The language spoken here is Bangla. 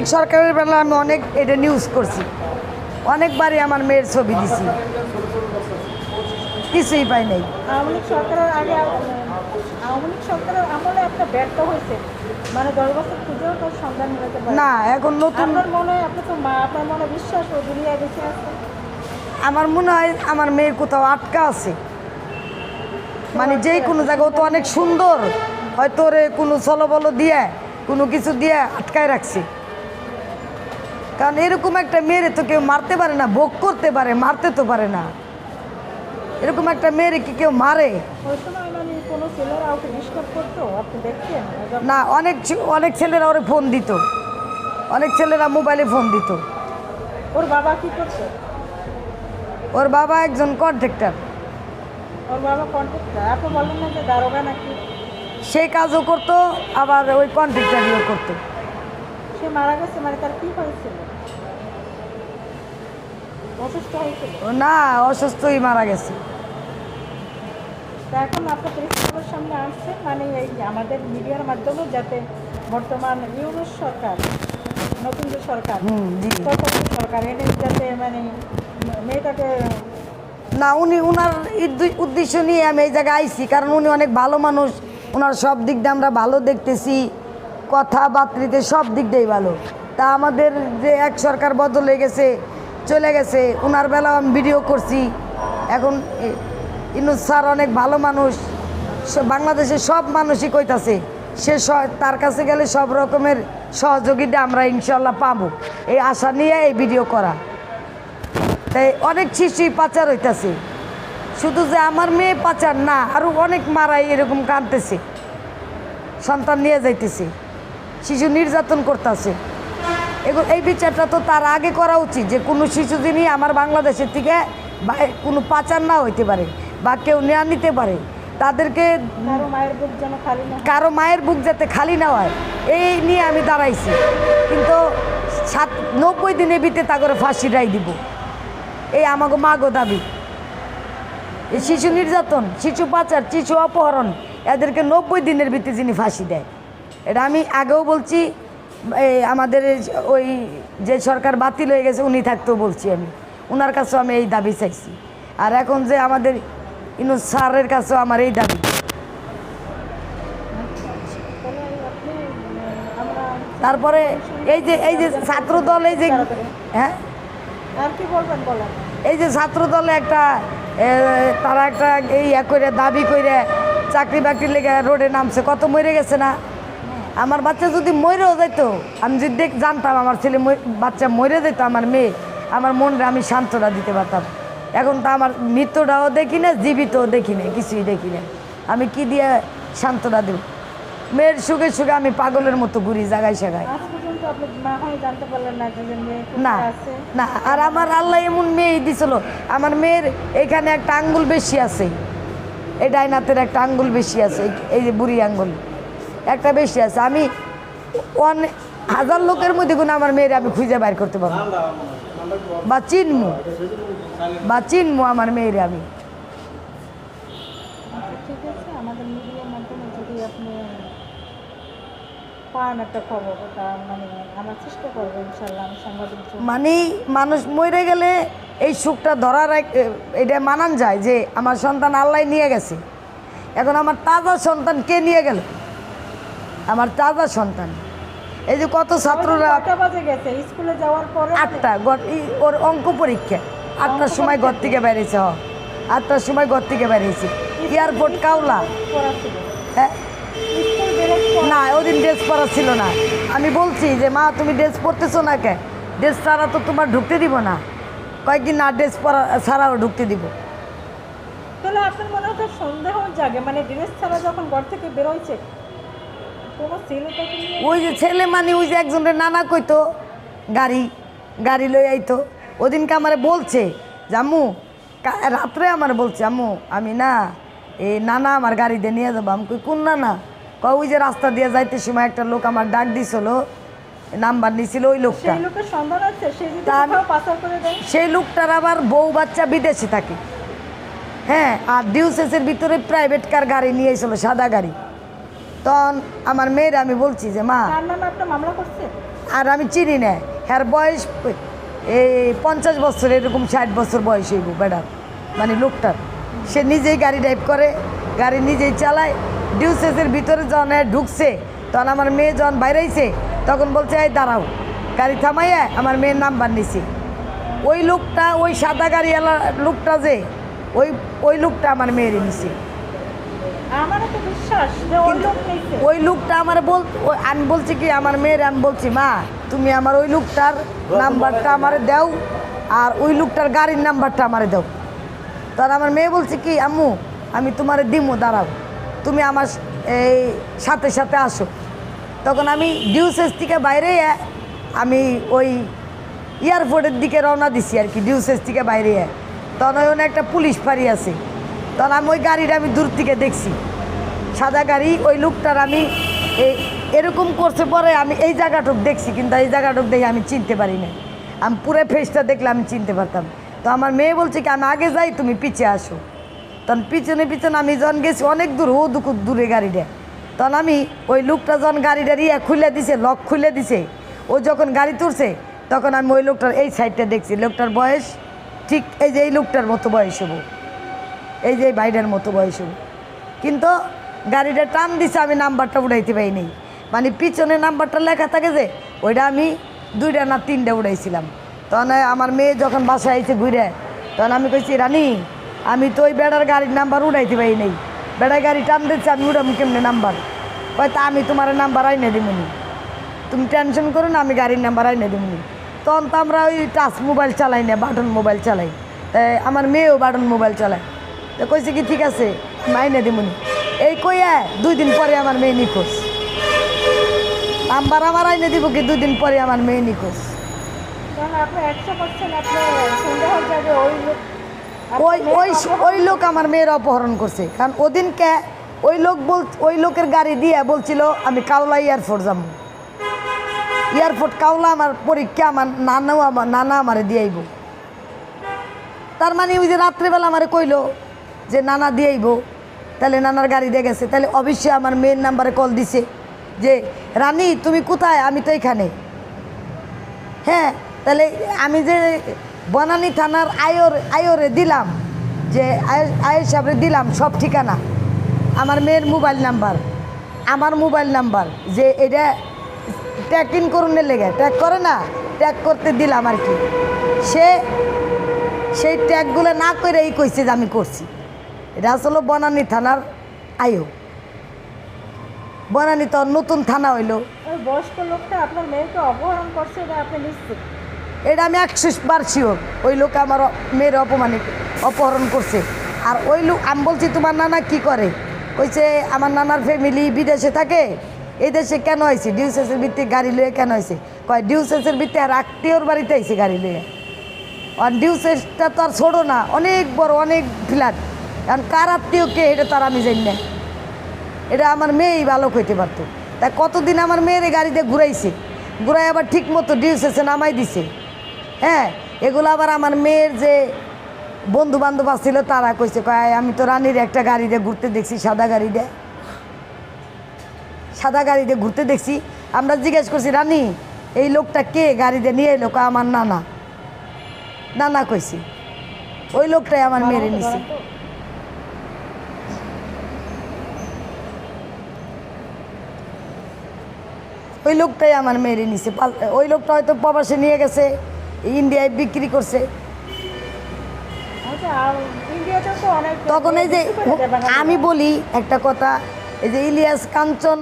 লীগ সরকারের বেলা আমি অনেক এটা নিউজ করছি। অনেকবারই আমার মেয়ের ছবি দিছি। কিছুই পাই নাই। আওয়ামী লীগ সরকারের আগে আহ, আওয়ামী লীগ সরকারের আমলে একটা ব্যর্থ হয়েছে। মানে দশ বছর খুঁজেও তার সন্ধান মেলাতে পারে। না এখন নতুন আপনার মনে হয় আপনি তো মা আপনার মনে বিশ্বাস ও দুনিয়ায় বেঁচে আছে? আমার মনে হয় আমার মেয়ের কোথাও আটকা আছে। মানে যে কোনো জায়গা তো অনেক সুন্দর। হয়তো ওরে কোনো চলবল দিয়ে কোনো কিছু দিয়ে আটকায় রাখছে। কারণ এরকম একটা মেয়েরে তো কেউ মারতে পারে না ভোগ করতে পারে মারতে তো পারে না। এরকম একটা মেয়েরে কি কেউ মারে? ওই কোনো ছেলেরা ওকে ডিস্টার্ব করতো আপনি দেখছেন না অনেক অনেক ছেলেরা ওরে ফোন দিত। অনেক ছেলেরা মোবাইলে ফোন দিত। ওর বাবা কি করছে? ওর বাবা একজন কন্ট্রাক্টর। ওর বাবা কন্ট্রাক্টর? আপনি বলেন না যে দারোগা নাকি? সেই কাজও করতো আবার ওই কন্ট্রাক্টারিও করতো। সে মারা গেছে মানে তার কি হয়েছিল? অসুস্থ হয়েছিল? না অসুস্থই মারা গেছে। তা এখন আপনার প্রেসক্লাবের সামনে আসছে মানে এই আমাদের মিডিয়ার মাধ্যমে যাতে বর্তমান ইউনুস সরকার নতুন যে সরকার সরকার এনে যাতে মানে মেয়েটাকে না উনি উনার উদ্দেশ্য নিয়ে আমি এই জায়গায় আইছি কারণ উনি অনেক ভালো মানুষ। ওনার সব দিক দিয়ে আমরা ভালো দেখতেছি। কথাবার্তিতে সব দিক দিয়েই ভালো। তা আমাদের যে এক সরকার বদল গেছে, চলে গেছে ওনার বেলাও আমি ভিডিও করছি। এখন ইনুস স্যার অনেক ভালো মানুষ। বাংলাদেশের সব মানুষই কইতাছে, সে তার কাছে গেলে সব রকমের সহযোগিতা আমরা ইনশাল্লাহ পাবো। এই আশা নিয়ে এই ভিডিও করা। তাই অনেক শিশুই পাচার হইতাছে। শুধু যে আমার মেয়ে পাচার না আরও অনেক মারাই এরকম কাঁদতেছে। সন্তান নিয়ে যাইতেছে। শিশু নির্যাতন করতেছে। এগুলো এই বিচারটা তো তার আগে করা উচিত যে কোনো শিশু যিনি আমার বাংলাদেশের থেকে বা- কোনো পাচার না হইতে পারে বা কেউ নেওয়া নিতে পারে তাদেরকে কারও মায়ের বুক যেন খালি না। কারও মায়ের বুক যাতে খালি না হয় এই নিয়ে আমি দাঁড়াইছি। কিন্তু সাত নব্বই দিনের ভিতরে তা করে ফাঁসি রাই দিব। এই আমাকে মাগো দাবি। এই শিশু নির্যাতন শিশু পাচার শিশু অপহরণ এদেরকে নব্বই দিনের ভিতরে যিনি ফাঁসি দেয়। এটা আমি আগেও বলছি এই আমাদের ওই যে সরকার বাতিল হয়ে গেছে উনি থাকতেও বলছি আমি। ওনার কাছেও আমি এই দাবি চাইছি। আর এখন যে আমাদের ইনু স্যারের কাছেও আমার এই দাবি। তারপরে এই যে এই যে ছাত্র দল এই যে হ্যাঁ? আর কি বলবেন বলেন। এই যে ছাত্র দলে একটা তারা একটা এই ইয়া করে দাবি করে চাকরি বাকরি লেগে রোডে নামছে। কত মরে গেছে না? আমার বাচ্চা যদি মরেও যেত আমি যদি দেখ জানতাম আমার ছেলে বাচ্চা মরে যেত আমার মেয়ে আমার মনরে আমি সান্ত্বনা দিতে পারতাম। এখন তো আমার মৃত্যুটাও দেখি না জীবিতও দেখি না কিছুই দেখি না আমি কি দিয়ে সান্ত্বনা দেব? মেয়ের সুখে সুখে আমি পাগলের মতো ঘুরি জায়গায় জায়গায় না না আর আমার আল্লাহ এমন মেয়ে দিছিল। আমার মেয়ের এখানে একটা আঙ্গুল বেশি আছে। এই ডাইনাতের একটা আঙ্গুল বেশি আছে এই- এই যে বুড়ি আঙ্গুল। একটা বেশি আছে। আমি অনেক হাজার লোকের মধ্যে কোনো আমার মেয়ের আমি খুঁজে বাইর করতে পারব বা চিনমু। বা চিনমু আমার মেয়ের আমি। মানে। মানে মানুষ মরে গেলে এই সুখটা ধরার এটা মানান যায় যে আমার সন্তান আল্লাহ নিয়ে গেছে। এখন আমার তাজা সন্তান কে নিয়ে গেল? আমার তাজা সন্তান। এই যে কত ছাত্ররা বাজে গেছে? স্কুলে যাওয়ার পরে আটটা ওর অঙ্ক পরীক্ষা। আটটার সময় ঘর থেকে বেরিয়েছে হ। আটটার সময় ঘর থেকে বেরিয়েছে। এয়ারপোর্ট কাউলা হ্যাঁ? না ওদিন ড্রেস পরা ছিল না। আমি বলছি যে মা তুমি ড্রেস পরতেছো না কে ড্রেস ছাড়া তো তোমার ঢুকতে দিব না। কয়েকদিন না ড্রেস পরা ছাড়াও ঢুকতে দিব। তাহলে আপনার মনে হয় সন্দেহ জাগে। মানে ড্রেস ছাড়া যখন ঘর থেকে নিয়ে ওই যে ছেলে মানে ওই যে একজনের নানা কইতো গাড়ি গাড়ি লই আইতো। ওদিনকে আমারে বলছে কা- রাত্রে আমার বলছে আম্মু আমি না এই নানা আমার গাড়ি দিয়ে নিয়ে যাব। আমি কই কোন নানা? কয় ওই যে রাস্তা দিয়ে যাইতে সময় একটা লোক আমার ডাক দিছিল নাম্বার নিছিল ওই লোকটা। সেই লোকটার আবার বউ বাচ্চা বিদেশে থাকে। হ্যাঁ আর ডিউসেসের ভিতরে প্রাইভেট কার গাড়ি নিয়ে এসেছিল সাদা গাড়ি। তখন আমার মেয়ের আমি বলছি যে মা আর আমি চিনি না। হ্যার বয়স এই পঞ্চাশ বছর এরকম ষাট বছর বয়স হইব বেড়ার মানে লোকটার। সে নিজেই গাড়ি ড্রাইভ করে গাড়ি নিজেই চালায় ডিউসেসের ভিতরে যখন ঢুকছে তখন আমার মেয়ে যখন বাইরেছে তখন বলছে এই দাঁড়াও গাড়ি থামাইয়া আমার মেয়ের নাম্বার নিছি। ওই লোকটা ওই সাদা গাড়িওয়ালা লোকটা যে ওই ওই লোকটা আমার মেয়ের নিছে আমারও তো বিশ্বাস যে ওই ওই লোকটা আমার বল ওই- আমি বলছি কি আমার মেয়ের আমি বলছি মা তুমি আমার ওই লোকটার নাম্বারটা আমারে দাও আর ওই লোকটার গাড়ির নাম্বারটা আমারে দাও। তখন আমার মেয়ে বলছে কি আম্মু আমি তোমারে দিমু দাঁড়াও। তুমি আমার এই সাথে সাথে আসো। তখন আমি ডিউসেস থেকে বাইরে আমি ওই এয়ারপোর্টের দিকে রওনা দিছি আর কি ডিউসেস থেকে বাইরে। তখন ওখানে একটা পুলিশ ফাঁড়ি আছে। তখন আমি ওই গাড়িটা আমি দূর থেকে দেখছি। সাদা গাড়ি, ওই লোকটার আমি এই এরকম করছে পরে আমি এই জায়গাটুক দেখছি, কিন্তু এই জায়গাটুক দেখে আমি চিনতে পারি না আমি পুরো ফেসটা দেখলে আমি চিনতে পারতাম। তো আমার মেয়ে বলছে কি, আমি আগে যাই, তুমি পিছিয়ে আসো। তখন পিছনে পিছনে আমি যখন গেছি, অনেক দূর, ও দুকুর দূরে গাড়িটা। তখন আমি ওই লোকটা যখন গাড়িটার ইয়ে খুলে দিছে লক খুলে দিছে, ও যখন গাড়ি তুলছে, তখন আমি ওই লোকটার এই সাইডটা দেখছি। লোকটার বয়স ঠিক এই যে এই লোকটার মতো বয়স হব এই যে বাইরের মতো বয়স কিন্তু গাড়িটা টান দিছে, আমি নাম্বারটা উড়াইতে পারিনি। মানে পিছনে নাম্বারটা লেখা থাকে যে, ওইটা আমি দুইটা না তিনটা উড়াইছিলাম। তখন আমার মেয়ে যখন বাসায় আইছে ঘুরে, তখন আমি কইছি, রানী, আমি তো ওই বেড়ার গাড়ির নাম্বার উড়াইতে পারি নাই বেড়ার গাড়ি টান দিচ্ছে আমি উড়াম কেমনে নাম্বার? হয়তো আমি তোমার নাম্বার আইনে দিবনি তুমি টেনশন করো না, আমি গাড়ির নাম্বার আইনে দিবনি তখন তো আমরা ওই টাচ মোবাইল চালাই না, বাটন মোবাইল চালাই। তাই আমার মেয়েও বাটন মোবাইল চালায়। তো কইছে কি ঠিক আছে আমি আইনে দিবনি এই কইয়া দুই দিন পরে আমার মেয়ে নিখোঁজ। নাম্বার আমার আইনে দিব কি দুই দিন পরে আমার মেয়ে নিখোঁজ। ওই লোক ওই ওই ওই লোক আমার মেয়ের অপহরণ করছে। কারণ ওদিনকে ওই লোক বল ওই লোকের গাড়ি দিয়ে বলছিল আমি কাওলা এয়ারপোর্ট যাব। এয়ারপোর্ট কাওলা আমার পরীক্ষা আমার নানাও আমার নানা আমারে দিয়াইব। তার মানে ওই যে রাত্রেবেলা আমারে কইলো যে নানা দিয়াইব। তাহলে নানার গাড়ি দিয়ে গেছে। তাহলে অবশ্যই আমার মেয়ের নাম্বারে কল দিছে যে, রানী, তুমি কোথায়? আমি তো এখানে। হ্যাঁ তাহলে আমি যে বনানী থানার আয়র, আয়রে দিলাম, যে আয়- আয়ের সাহেবরে দিলাম সব ঠিকানা, আমার মেয়ের মোবাইল নাম্বার আমার মোবাইল নাম্বার যে এটা ট্যাগ ইন করুনের লেগে ট্যাগ করে না ট্যাগ করতে দিলাম আর কি। সে, সেই ট্যাগগুলো না করে এই কইছে যে আমি করছি। এটা আসলে বনানী থানার আয়ো বনানী তো নতুন থানা হইল। ওই বয়স্ক লোকটা আপনার মেয়েকে অপহরণ করছে এটা আপনি নিশ্চিত? এটা আমি একশো বার শিওর ওই লোক আমার মেয়ের অপমানিত অপহরণ করছে। আর ওই লোক আমি বলছি তোমার নানা কি করে? কইছে আমার নানার ফ্যামিলি বিদেশে থাকে। এই দেশে কেন হয়েছে ডিউসেসের ভিত্তি গাড়ি লয়ে কেন হয়েছে কয় ডিউসেসের ভিত্তি আর আত্মীয়র বাড়িতে আইছে গাড়ি লয়ে আর ডিউসেসটা তো আর ছোটো না অনেক বড় অনেক ফ্ল্যাট কারণ কার আত্মীয় কে, এটা তার আমি জানি না। এটা আমার মেয়েই ভালো কইতে পারতো। তাই কতদিন আমার মেয়ের গাড়িতে ঘুরাইছে? ঘুরাই আবার ঠিক মতো ডিউসেসে নামাই দিছে। হ্যাঁ এগুলো আবার আমার মেয়ের যে বন্ধু বান্ধব আসছিল তারা কইছে, কয়, আমি তো রানীর একটা গাড়িতে ঘুরতে দেখছি, সাদা গাড়িতে। সাদা গাড়িতে ঘুরতে দেখছি। আমরা জিজ্ঞেস করছি, রানী, এই লোকটা কে গাড়িতে নিয়ে এলো? আমার নানা। নানা কইছি। ওই লোকটাই আমার মেরে নিছে। ওই লোকটাই আমার মেরে নিছে ওই লোকটা হয়তো প্রবাসে নিয়ে গেছে ইন্ডিয়ায় বিক্রি করছে আচ্ছা তখন এই যে। আমি বলি একটা কথা এই যে ইলিয়াস কাঞ্চন